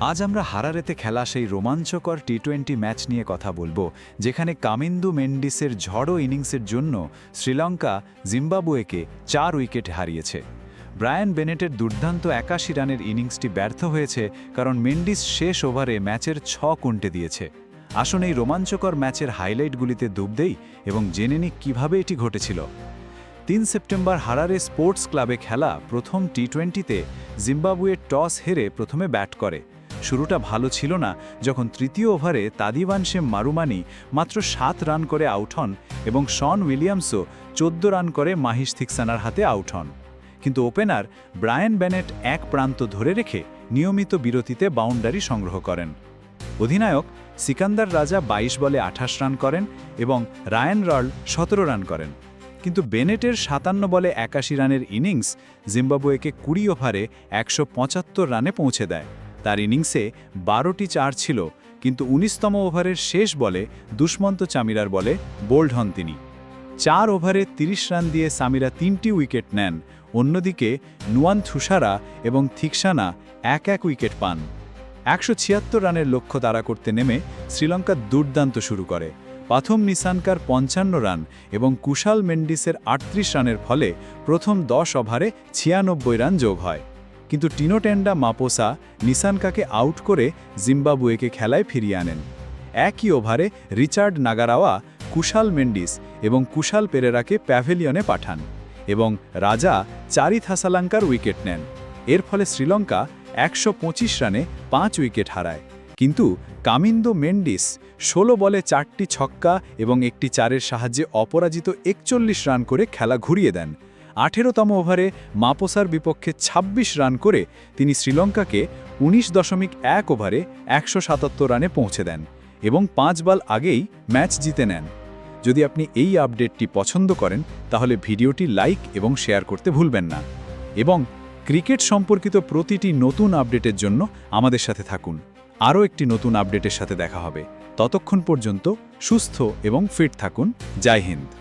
আজ আমরা হারারেতে খেলা সেই রোমাঞ্চকর টি টোয়েন্টি ম্যাচ নিয়ে কথা বলব, যেখানে কামিন্দু মেন্ডিসের ঝড়ো ইনিংসের জন্য শ্রীলঙ্কা জিম্বাবুয়েকে চার উইকেট হারিয়েছে। ব্রায়ান বেনেটের দুর্দান্ত একাশি রানের ইনিংসটি ব্যর্থ হয়েছে কারণ মেন্ডিস শেষ ওভারে ম্যাচের ছ কুন্টে দিয়েছে। আসুন এই রোমাঞ্চকর ম্যাচের হাইলাইটগুলিতে ডুব দেই এবং জেনে নিই কীভাবে এটি ঘটেছিল। তিন সেপ্টেম্বর হারারে স্পোর্টস ক্লাবে খেলা প্রথম টি টোয়েন্টিতে জিম্বাবুয়ে টস হেরে প্রথমে ব্যাট করে। শুরুটা ভালো ছিল না যখন তৃতীয় ওভারে তাদিবানশেম মারুমানি মাত্র সাত রান করে আউট হন এবং শন উইলিয়ামসও চোদ্দ রান করে মাহিশ থিকসানার হাতে আউট হন। কিন্তু ওপেনার ব্রায়ান ব্যানেট এক প্রান্ত ধরে রেখে নিয়মিত বিরতিতে বাউন্ডারি সংগ্রহ করেন। অধিনায়ক সিকান্দার রাজা ২২ বলে আঠাশ রান করেন এবং রায়ান রার্ল সতেরো রান করেন। কিন্তু বেনেটের সাতান্ন বলে একাশি রানের ইনিংস জিম্বাবুয়েকে কুড়ি ওভারে একশো পঁচাত্তর রানে পৌঁছে দেয়। তার ইনিংসে বারোটি চার ছিল, কিন্তু উনিশতম ওভারের শেষ বলে দুষ্মন্ত চামিরার বলে বোল্ড হন তিনি। চার ওভারে ৩০ রান দিয়ে সামিরা তিনটি উইকেট নেন, অন্যদিকে নুয়ান থুসারা এবং থিকসানা এক এক উইকেট পান। একশো ছিয়াত্তর রানের লক্ষ্য তাড়া করতে নেমে শ্রীলঙ্কা দুর্দান্ত শুরু করে। প্রথম নিসানকার পঞ্চান্ন রান এবং কুশাল মেন্ডিসের আটত্রিশ রানের ফলে প্রথম দশ ওভারে ছিয়ানব্বই রান যোগ হয়। কিন্তু টিনোটেন্ডা মাপোসা নিসানকাকে আউট করে জিম্বাবুয়েকে খেলায় ফিরিয়ে আনেন। একই ওভারে রিচার্ড নাগারাওয়া, কুশাল মেন্ডিস এবং কুশাল পেরেরাকে প্যাভেলিয়নে পাঠান এবং রাজা চারি থাসালাঙ্কার উইকেট নেন। এর ফলে শ্রীলঙ্কা একশো পঁচিশ রানে পাঁচ উইকেট হারায়। কিন্তু কামিন্দো মেন্ডিস ষোলো বলে চারটি ছক্কা এবং একটি চারের সাহায্যে অপরাজিত একচল্লিশ রান করে খেলা ঘুরিয়ে দেন। আঠেরোতম ওভারে মাপোসার বিপক্ষে ২৬ রান করে তিনি শ্রীলঙ্কাকে ১৯ দশমিক এক ওভারে একশো সাতাত্তর রানে পৌঁছে দেন এবং পাঁচ বল আগেই ম্যাচ জিতে নেন। যদি আপনি এই আপডেটটি পছন্দ করেন, তাহলে ভিডিওটি লাইক এবং শেয়ার করতে ভুলবেন না। এবং ক্রিকেট সম্পর্কিত প্রতিটি নতুন আপডেটের জন্য আমাদের সাথে থাকুন। আরও একটি নতুন আপডেটের সাথে দেখা হবে। ততক্ষণ পর্যন্ত সুস্থ এবং ফিট থাকুন। জয় হিন্দ।